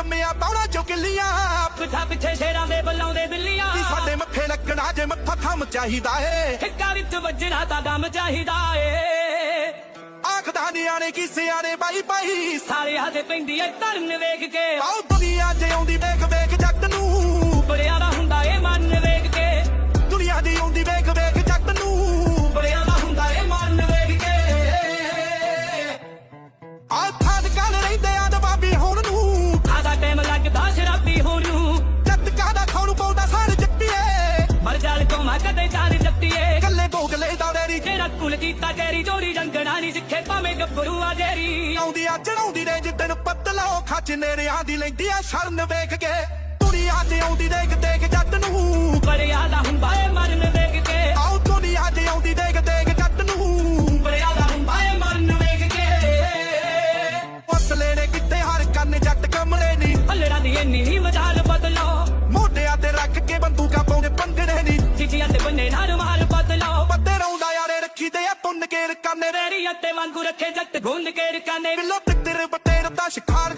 ਜੰਮਿਆ ਪੌਣਾ ਚੁਕਲੀਆਂ ਪਿੱਠਾ ਪਿੱਛੇ ਸ਼ੇਰਾਂ ਦੇ ਬੁਲਾਉਂਦੇ ਬਿੱਲੀਆਂ। ਕੀ ਸਾਡੇ ਮੱਥੇ ਲੱਗਣਾ ਜੇ ਮੱਥਾ ਥੰਮ ਚਾਹੀਦਾ ਏ। ਠਿੱਕਾ ਵਿੱਚ ਵੱਜਣਾ ਤਾਂ ਦਮ ਚਾਹੀਦਾ ਏ। ਆਖਦਾ ਨਿਆਣੇ ਕੀ ਸਿਆਣੇ ਬਾਈ ਬਾਈ ਸਾਰਿਆਂ ਦੇ ਪੈਂਦੀ ਐ ਧਰਨ ਵੇਖ ਕੇ। ਆਉ ਦੁਨੀਆ ਜੇ ਆਉਂਦੀ ਵੇਖ ਵੇਖ ਜੱਟ ਕੁਲ ਕੀਤਾ ਤੇਰੀ ਜੋੜੀ ਰੰਗਣਾ ਨਹੀਂ ਸਿੱਖੇ ਭਾਵੇਂ ਗੱਭਰੂ ਆ ਜੇਰੀ। ਆਉਂਦੀ ਆ ਚੜਾਉਂਦੀ ਨੇ ਜਿੱਦਨ ਪਤਲਾ ਖੱਚ ਨੇਰਿਆਂ ਦੀ ਲੈਂਦੀ ਆ ਸ਼ਰਨ ਵੇਖ ਕੇ। ਦੁਨੀਆ ਤੇ ਆਉਂਦੀ ਦੇਖ ਦੇਖ ਜੱਟ ਨੂੰ। ਬੜਿਆਂ ਦਾ ਹੁੰਦਾ ਏ ਮਰਨ ਵੇਖ ਕੇ। ਆਉ ਦੁਨੀਆ ਤੇ ਆਉਂਦੀ ਦੇਖ ਦੇਖ ਜੱਟ ਨੂੰ। ਬੜਿਆਂ ਦਾ ਹੁੰਦਾ ਏ ਮਰਨ ਵੇਖ ਕੇ। ਫਸਲੇ ਨੇ ਕਿੱਥੇ ਹਰ ਕੰਨ ਜੱਟ ਕਮਲੇ ਨਹੀਂ ਹੱਲੜਾਂ ਦੀ ਇੰਨੀ ਹੀ ਮਜਾਲ ਬਦਲੋ। ਮੋਢਿਆਂ ਤੇ ਰੱਖ ਕੇ ਬੰਦੂਕਾਂ ਰਕਾਨੇ ਵਾਂਗੂ ਰੱਖੇ ਜੱਟ ਗੁੰਨ ਕੇ ਰਕਾਨੇ ਬਿੱਲੋ ਤਿੱਤਰ ਬਟੇਰ ਦਾ ਸ਼ਿਕਾਰ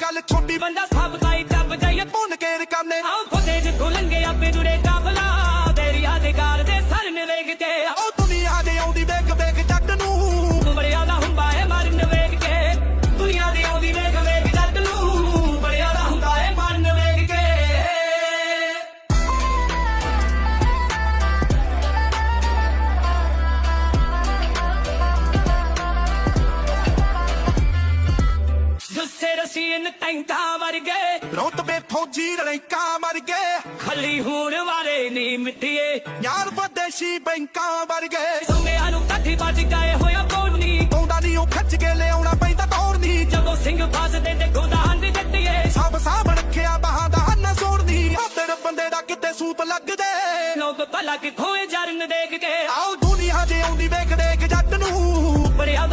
ਅਸੀਂ ਨਟੈਂਟਾ ਵਰਗੇ ਰੋਤਬੇ ਫੌਜੀ ਰਲੈਂਕਾਂ ਵਰਗੇ ਖਲੀ ਹੋਣ ਵਾਲੇ ਨਹੀਂ ਮਿੱਟੀਏ। ਯਾਰ ਵਿਦੇਸ਼ੀ ਬੈਂਕਾਂ ਵਰਗੇ ਸੁਮਿਆਂ ਨੂੰ ਕੱਠੀ ਵੱਜ ਗਏ ਹੋਇਆ ਕੋਨੀ ਆਉਂਦਾ ਨਹੀਂ ਉਹ ਖੱਜ ਕੇ ਲਿਆਉਣਾ ਪੈਂਦਾ ਤੋੜ ਨਹੀਂ ਜਦੋਂ ਸਿੰਘ ਫਸਦੇ ਤੇ ਖੁਦਾ ਹੰਦ ਜੱਟੀਏ ਸਭ ਸਾਹਬ ਰੱਖਿਆ ਬਾਹਾਂ ਦਾ ਹੰਨ ਸੋੜਨੀ। ਆਦਰ ਬੰਦੇ ਦਾ ਕਿਤੇ ਸੂਤ ਲੱਗਦੇ ਲੋਕ ਭਲਾ ਕਿਥੋਂ ਇਹ ਜਰਨ ਦੇਖ ਕੇ? ਆਓ ਦੁਨੀਆ ਜੇ ਆਉਂਦੀ ਵੇਖਦੇ ਇੱਕ ਜੱਟ ਨੂੰ। ਬੜਿਆ